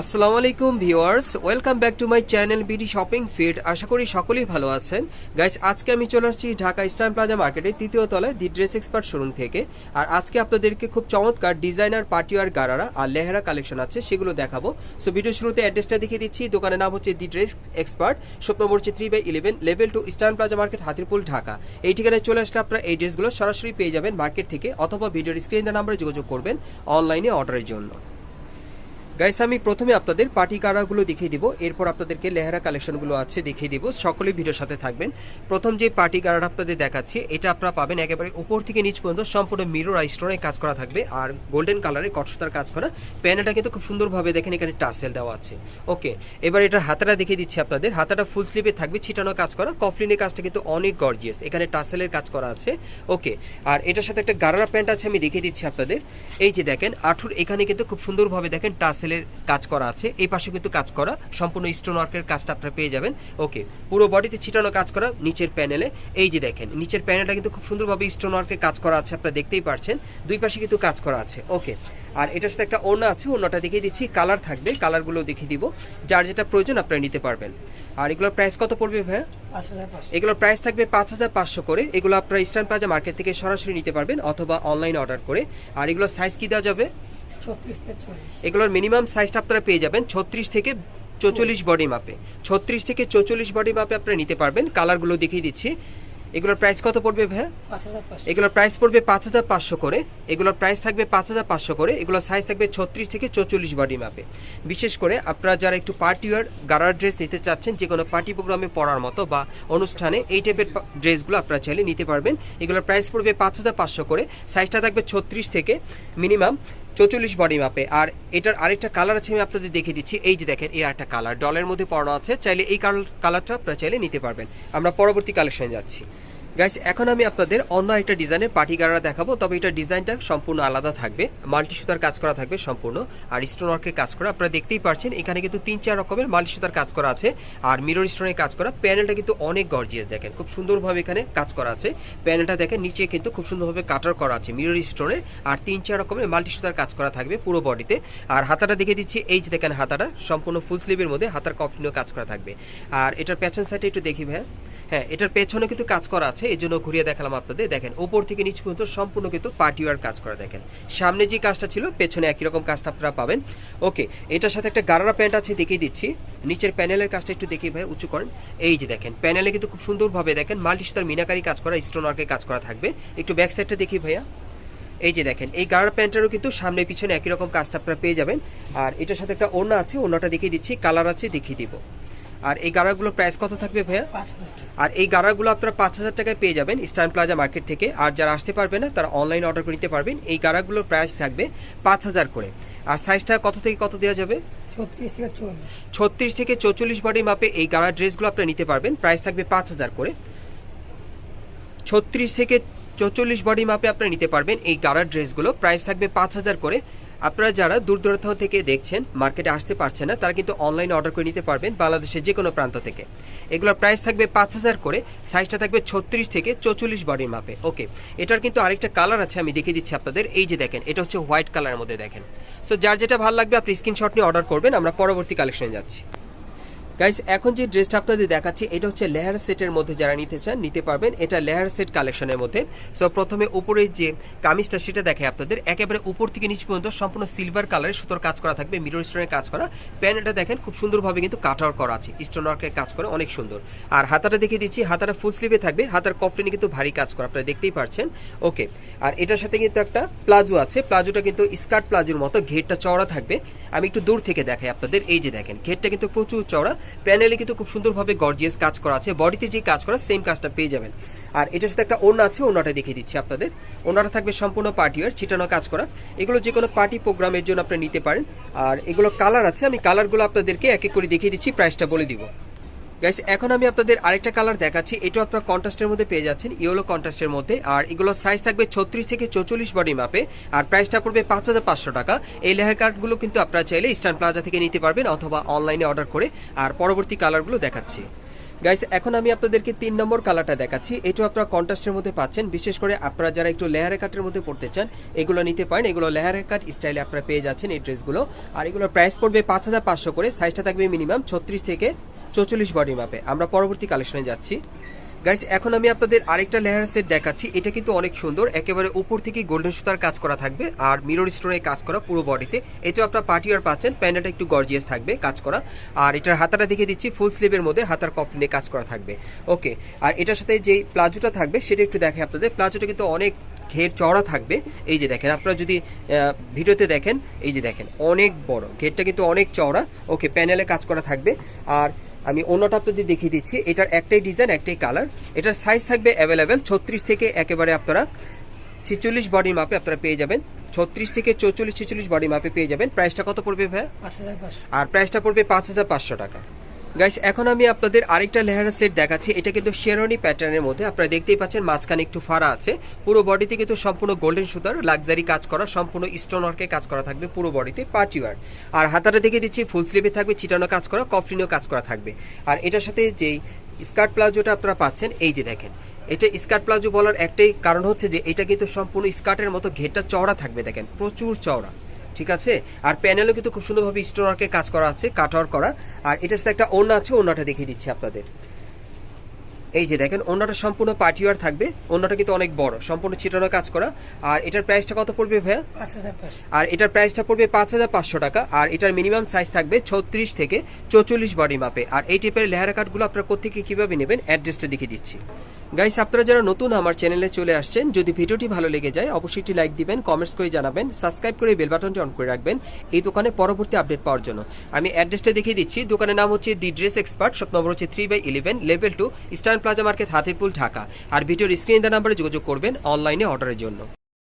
আসসালামু আলাইকুম viewers, welcome back to my channel BD shopping feed. আশা করি সকলেই ভালো আছেন। গাইস, আজকে আমি চলে আসছি ঢাকা ইস্টার্ন প্লাজা মার্কেটের তৃতীয় তলায় দি ড্রেস এক্সপার্ট শোরুম থেকে। আর আজকে আপনাদেরকে খুব চমৎকার ডিজাইনার পার্টিওয়ার গারারা আর লেহেরা কালেকশন আছে, সেগুলো দেখাবো। সো ভিডিও শুরুতে অ্যাড্রেসটা দেখিয়ে দিচ্ছি। দোকানের নাম হচ্ছে the dress expert, shop number হচ্ছে three by eleven, level two eastern plaza market, Hatirpool, Dhaka. এই ঠিকানায় চলে আসলে আপনারা এই ড্রেসগুলো সরাসরি পেয়ে যাবেন মার্কেট থেকে, অথবা ভিডিওর স্ক্রিন নাম্বারে যোগাযোগ করবেন অনলাইনে অর্ডারের জন্য। গাইস আমি প্রথমে আপনাদের পার্টি কারাগুলো দেখিয়ে দিব। এরপর আপনাদেরকে লেহেরা কালেকশনগুলো আছে দেখিয়ে দিব। সকলেই ভিডিওর সাথে থাকবেন। প্রথম যে পার্টি কারার আপনাদের দেখাচ্ছি, এটা আপনারা পাবেন একেবারে উপর থেকে নিচ পর্যন্ত সম্পূর্ণ মিরর আর স্টোনের কাজ করা থাকবে। আর গোল্ডেন কালারে কটসুতার কাজ করা। প্যানেলটা কিন্তু খুব সুন্দরভাবে দেখেন, এখানে টাসেল দেওয়া আছে। ওকে এবার এটা হাতাটা দেখিয়ে দিচ্ছি আপনাদের। হাতাটা ফুল স্লিভে থাকবে, ছিটানো কাজ করা। কফলিনের কাজটা কিন্তু অনেক গর্জিয়াস এখানে টাসেলের কাজ করা আছে। ওকে আর এটার সাথে একটা গারারা প্যান্ট আছে, আমি দেখিয়ে দিচ্ছি আপনাদের। এই যে দেখেন, আঠুর এখানে কিন্তু খুব সুন্দরভাবে দেখেন টাসেলের কাজ করা আছে। এই পাশে কিন্তু কাজ করা সম্পূর্ণ স্টোন ওয়ার্কের কাজটা আপনারা পেয়ে যাবেন। ওকে পুরো বডিতে ছিটানো কাজ করা নিচের প্যানেলে এই যে দেখেন নিচের প্যানেলটা কিন্তু খুব সুন্দরভাবে স্টোন ওয়ার্কের কাজ করা আছে আপনারা দেখতেই পারছেন। দুই পাশে কিন্তু কাজ করা আছে। ওকে আর এটার সাথে একটা ওড়না আছে ওড়নাটা দেখিয়ে দিচ্ছি। কালার থাকবে কালারগুলো দেখিয়ে দিব। যার যেটা প্রয়োজন আপনারা নিতে পারবেন। আর এগুলোর প্রাইস কত পড়বে ভাইয়া? এগুলোর প্রাইস থাকবে পাঁচ হাজার পাঁচশো করে। এগুলো আপনারা ইস্টার্ন প্লাজা মার্কেট থেকে সরাসরি নিতে পারবেন অথবা অনলাইন অর্ডার করে। আর এগুলোর সাইজ কি দেওয়া যাবে? এগুলোর মিনিমাম সাইজটা আপনারা পেয়ে যাবেন ছত্রিশ থেকে চৌচল্লিশ বডি মাপে ছত্রিশ থেকে চৌচল্লিশ বডি মাপে আপনারা নিতে পারবেন। কালারগুলো দেখিয়ে দিচ্ছি। এগুলোর প্রাইস কত পড়বে ভাইয়া? পাঁচশো। এগুলোর প্রাইস পড়বে পাঁচ হাজার পাঁচশো করে। এগুলোর প্রাইস থাকবে পাঁচ হাজার পাঁচশো করে। এগুলোর সাইজ থাকবে ছত্রিশ থেকে চৌচল্লিশ বডি মাপে বিশেষ করে আপনারা যারা একটু পার্টি ওয়ার গারার ড্রেস নিতে চাচ্ছেন যে কোনো পার্টি প্রোগ্রামে পড়ার মতো বা অনুষ্ঠানে এই টাইপের ড্রেসগুলো আপনারা চাইলে নিতে পারবেন। এগুলোর প্রাইস পড়বে পাঁচ হাজার পাঁচশো করে। সাইজটা থাকবে ছত্রিশ থেকে মিনিমাম চৌচল্লিশ বডি মাপে আর এটার আরেকটা কালার আছে, আমি আপনাদের দেখিয়ে দিচ্ছি। এই যে দেখেন, এর একটা কালার ডলের মধ্যে পড়ানো আছে। চাইলে এই কালারটা আপনারা চাইলে নিতে পারবেন। আমরা পরবর্তী কালেকশনে যাচ্ছি। গাইস এখন আমি আপনাদের অন্য একটা ডিজাইনের পার্টি গাড়া দেখাবো, তবে এটা ডিজাইনটা সম্পূর্ণ আলাদা থাকবে। মাল্টি সুতার কাজ করা থাকবে সম্পূর্ণ, আর স্টোন ওয়ার্কের কাজ করা, আপনারা দেখতেই পারছেন, এখানে কিন্তু তিন চার রকমের মাল্টি সুতার কাজ করা আছে, আর মিরর স্টোনের কাজ করা প্যানেলটা কিন্তু অনেক গর্জিয়াস দেখেন, খুব সুন্দরভাবে এখানে কাজ করা আছে। প্যানেলটা দেখেন, নিচে কিন্তু খুব সুন্দরভাবে কাটার করা আছে মিরর স্টোনের আর তিন চার রকমের মাল্টি সুতার কাজ করা থাকবে পুরো বডিতে আর হাতাটা দেখে দিচ্ছি, এই যে দেখেন হাতাটা, সম্পূর্ণ ফুল স্লিভের মধ্যে হাতার কফিনও কাজ করা থাকবে। আর এটার পেছন সাইডে একটু দেখি ভাই হ্যাঁ এটার পেছনে কিন্তু কাজ করা আছে এই জন্য ঘুরিয়ে দেখালাম আপনাদের। দেখেন, ওপর থেকে নিচ পর্যন্ত সম্পূর্ণ কিন্তু পার্টিওয়ার কাজ করা দেখেন। সামনে যে কাজটা ছিল, পেছনে একই রকম কাজটা আপনারা পাবেন। ওকে, এটার সাথে একটা গারারা প্যান্ট আছে, দেখিয়ে দিচ্ছি। নিচের প্যানেলের কাজটা একটু দেখি ভাই, উঁচু করেন। এই যে দেখেন, প্যানেলে কিন্তু খুব সুন্দরভাবে দেখেন মাল্টি সুতার মিনাকারি কাজ করা, স্টোন ওয়ার্কের কাজ করা থাকবে। একটু ব্যাক সাইডটা দেখি ভাইয়া। এই যে দেখেন, এই গাড়ার প্যান্টেরও কিন্তু সামনে পিছনে একই রকম কাজটা আপনারা পেয়ে যাবেন। আর এটার সাথে একটা ওড়না আছে, ওড়নাটা দেখিয়ে দিচ্ছি, কালার আছে, দেখিয়ে দিব। আর এই গাড়াগুলোর প্রাইস কত থাকবে ভাইয়া? আর এই গাড়াগুলো আপনারা পাঁচ হাজার টাকায় পেয়ে যাবেন ইস্টার্ন প্লাজা মার্কেট থেকে। আর যারা আসতে পারবে না তারা অনলাইন অর্ডার করে নিতে পারবেন। এই গাড়াগুলোর প্রাইস থাকবে পাঁচ হাজার করে। আর সাইজটা কত থেকে কত দেওয়া যাবে? ছত্রিশ থেকে চৌচল্লিশ বডি মাপে এই গাড়া ড্রেসগুলো আপনারা নিতে পারবেন। প্রাইস থাকবে পাঁচ হাজার করে। ছত্রিশ থেকে চৌচল্লিশ বডি মাপে আপনারা নিতে পারবেন এই গাড়ার ড্রেসগুলো প্রাইস থাকবে পাঁচ হাজার করে। আপনারা যারা দূর দূরান্ত থেকে দেখছেন, মার্কেটে আসতে পারছেন না, তারা কিন্তু অনলাইনে অর্ডার করে নিতে পারবেন বাংলাদেশের যে কোনো প্রান্ত থেকে। এগুলোর প্রাইস থাকবে পাঁচ হাজার করে সাইজটা থাকবে ছত্রিশ থেকে চৌচল্লিশ বডির মাপে ওকে এটার কিন্তু আরেকটা কালার আছে, আমি দেখে দিচ্ছি আপনাদের। এই যে দেখেন, এটা হচ্ছে হোয়াইট কালারের মধ্যে দেখেন। সো যার যেটা ভালো লাগবে, আপনি স্ক্রিনশট নিয়ে অর্ডার করবেন, আমরা পরবর্তী কালেকশনে যাচ্ছি। গাইস এখন যে ড্রেসটা আপনাদের দেখাচ্ছি, এটা হচ্ছে লেহার সেটের মধ্যে যারা নিতে চান, নিতে পারবেন। এটা লেহার সেট কালেকশনের মধ্যে। সো প্রথমে উপরে যে কামিজটা, সেটা দেখে আপনাদের। একেবারে উপর থেকে নিচ পর্যন্ত সম্পূর্ণ সিলভার কালারের সুতোর কাজ করা থাকবে মিরর স্টোনের কাজ করা। প্যান্টটা দেখেন, খুব সুন্দরভাবে কিন্তু কাটার করা আছে। স্টোন ওয়ার্কের কাজ করা অনেক সুন্দর। আর হাতাটা দেখিয়ে দিচ্ছি, হাতাটা ফুল স্লিভে থাকবে। হাতার কফলিনে কিন্তু ভারী কাজ করা, আপনারা দেখতেই পারছেন। ওকে আর এটার সাথে কিন্তু একটা প্লাজো আছে। প্লাজোটা কিন্তু স্কার্ট প্লাজোর মতো, ঘেরটা চওড়া থাকবে। আমি একটু দূর থেকে দেখাই আপনাদের। এই যে দেখেন, ঘেরটা কিন্তু প্রচুর চওড়া। প্যানেলে কিন্তু খুব সুন্দরভাবে গর্জিয়াস কাজ করা আছে। বডিতে যে কাজ করা, সেম কাজটা পেয়ে যাবেন। আর এটার সাথে একটা ওনা আছে ওনাটা দেখিয়ে দিচ্ছি আপনাদের। ওনাটা থাকবে সম্পূর্ণ পার্টিওয়ার ছিটানো কাজ করা। এগুলো যে কোনো পার্টি প্রোগ্রামের জন্য আপনি নিতে পারেন। আর এগুলো কালার আছে, আমি কালারগুলো আপনাদেরকে এক এক করে দেখিয়ে দিচ্ছি, প্রাইসটা বলে দিব। গাইস এখন আমি আপনাদের আরেকটা কালার দেখাচ্ছি। এটাও আপনারা কন্ট্রাস্টের মধ্যে পেয়ে যাচ্ছেন ইয়েলো কন্ট্রাস্টের মধ্যে। আর এগুলোর সাইজ থাকবে ছত্রিশ থেকে চৌচল্লিশ বডি মাপে আর প্রাইসটা পড়বে পাঁচ হাজার পাঁচশো টাকা। এই লেহার কার্ডগুলো কিন্তু আপনারা চাইলে ইস্টার্ন প্লাজা থেকে নিতে পারবেন অথবা অনলাইনে অর্ডার করে। আর পরবর্তী কালারগুলো দেখাচ্ছি। গাইস এখন আমি আপনাদেরকে তিন নম্বর কালারটা দেখাচ্ছি। এটাও আপনারা কন্ট্রাস্টের মধ্যে পাচ্ছেন। বিশেষ করে আপনারা যারা একটু লেহারে কাটের মধ্যে পড়তে চান, এগুলো নিতে পারেন। এগুলো লেহারে কাট স্টাইলে আপনারা পেয়ে যাচ্ছেন এই ড্রেসগুলো আর এগুলোর প্রাইস পড়বে পাঁচ হাজার পাঁচশো করে। সাইজটা থাকবে মিনিমাম ছত্রিশ থেকে চৌচল্লিশ বডি মাপে আমরা পরবর্তী কালেকশনে যাচ্ছি। গাইস এখন আমি আপনাদের আরেকটা লেয়ার সেট দেখাচ্ছি। এটা কিন্তু অনেক সুন্দর। একেবারে উপর থেকে গোল্ডেন সুতার কাজ করা থাকবে আর মিরর স্টোনে কাজ করা পুরো বডিতে এটাও আপনার পার্টিয়ার পাচ্ছেন। প্যান্ডাটা একটু গর্জিয়াস থাকবে কাজ করা। আর এটার হাতাটা দেখে দিচ্ছি। ফুল স্লিভের মধ্যে হাতার কফ নিয়ে কাজ করা থাকবে। ওকে আর এটার সাথে যেই প্লাজোটা থাকবে, সেটা একটু দেখে আপনাদের। প্লাজোটা কিন্তু অনেক ঘের চওড়া থাকবে। এই যে দেখেন, আপনারা যদি ভিডিওতে দেখেন, এই যে দেখেন, অনেক বড়। ঘেরটা কিন্তু অনেক চওড়া। ওকে প্যানেলে কাজ করা থাকবে। আর আমি অন্যটা আপনাদের দেখিয়ে দিচ্ছি। এটার একটাই ডিজাইন একটাই কালার এটার সাইজ থাকবে অ্যাভেলেবেল ছত্রিশ থেকে একেবারে আপনারা ছিচল্লিশ বডির মাপে আপনারা পেয়ে যাবেন। ছত্রিশ থেকে চৌচল্লিশ ছিচল্লিশ বডি মাপে পেয়ে যাবেন। প্রাইসটা কত পড়বে পাঁচশো। আর প্রাইসটা পড়বে পাঁচ হাজার পাঁচশো টাকা। গাইস এখন আমি আপনাদের আরেকটা লেহারা সেট দেখাচ্ছি। এটা কিন্তু শেরনি প্যাটার্নের মধ্যে। আপনারা দেখতেই পাচ্ছেন, মাঝখানে একটু ফাড়া আছে। পুরো বডিতে কিন্তু সম্পূর্ণ গোল্ডেন সুতার লাক্সারি কাজ করা, সম্পূর্ণ স্টোন কাজ করা থাকবে পুরো বডিতে পার্টিওয়ার আর হাতাটা দেখে দিচ্ছি ফুল স্লিভে থাকবে, চিটানো কাজ করা, কফলিনও কাজ করা থাকবে। আর এটার সাথে যেই স্কার্ট প্লাজোটা আপনারা পাচ্ছেন, এই যে দেখেন। এটা স্কার্ট প্লাজো বলার একটাই কারণ হচ্ছে যে, এটা কিন্তু সম্পূর্ণ স্কার্টের মতো ঘেরটা চওড়া থাকবে, দেখেন। প্রচুর চওড়া। ঠিক আছে? আর প্যানেলও কিন্তু খুব সুন্দরভাবে স্টোন ওয়ার্কে কাজ করা আছে কাট করা। আর এটার সাথে একটা ওড়না আছে ওড়নাটা দেখিয়ে দিচ্ছি আপনাদের। এই যে দেখেন ওড়নাটা সম্পূর্ণ পার্টিওয়ার থাকবে। ওড়নাটা কিন্তু অনেক বড় সম্পূর্ণ ছিটানো কাজ করা। আর এটার প্রাইসটা কত পড়বে ভাইয়া? আর এটার প্রাইসটা পড়বে পাঁচ হাজার পাঁচশো টাকা। আর এটার মিনিমাম সাইজ থাকবে ছত্রিশ থেকে চৌচল্লিশ বডি মাপে। আর এই টাইপের লেহারা কাঠগুলো আপনারা কোথেকে কীভাবে নেবেন অ্যাড্রেসটা দেখিয়ে দিচ্ছি। গাইস, আপনারা যারা নতুন আমার চ্যানেলে চলে আসছেন, যদি ভিডিওটি ভালো লেগে যায়, অবশ্যই একটি লাইক দিবেন, কমেন্টস করে জানাবেন, সাবস্ক্রাইব করে বেল বাটনটি অন করে রাখবেন এই দোকানে পরবর্তী আপডেট পাওয়ার জন্য। আমি অ্যাড্রেসটা দেখিয়ে দিচ্ছি, দোকানের নাম হচ্ছে the dress expert, shop number হচ্ছে three by eleven, level two eastern plaza market, Hatirpool, Dhaka. আর ভিডিওর স্ক্রিন দেওয়া নাম্বারে যোগাযোগ করবেন অনলাইনে অর্ডারের জন্য।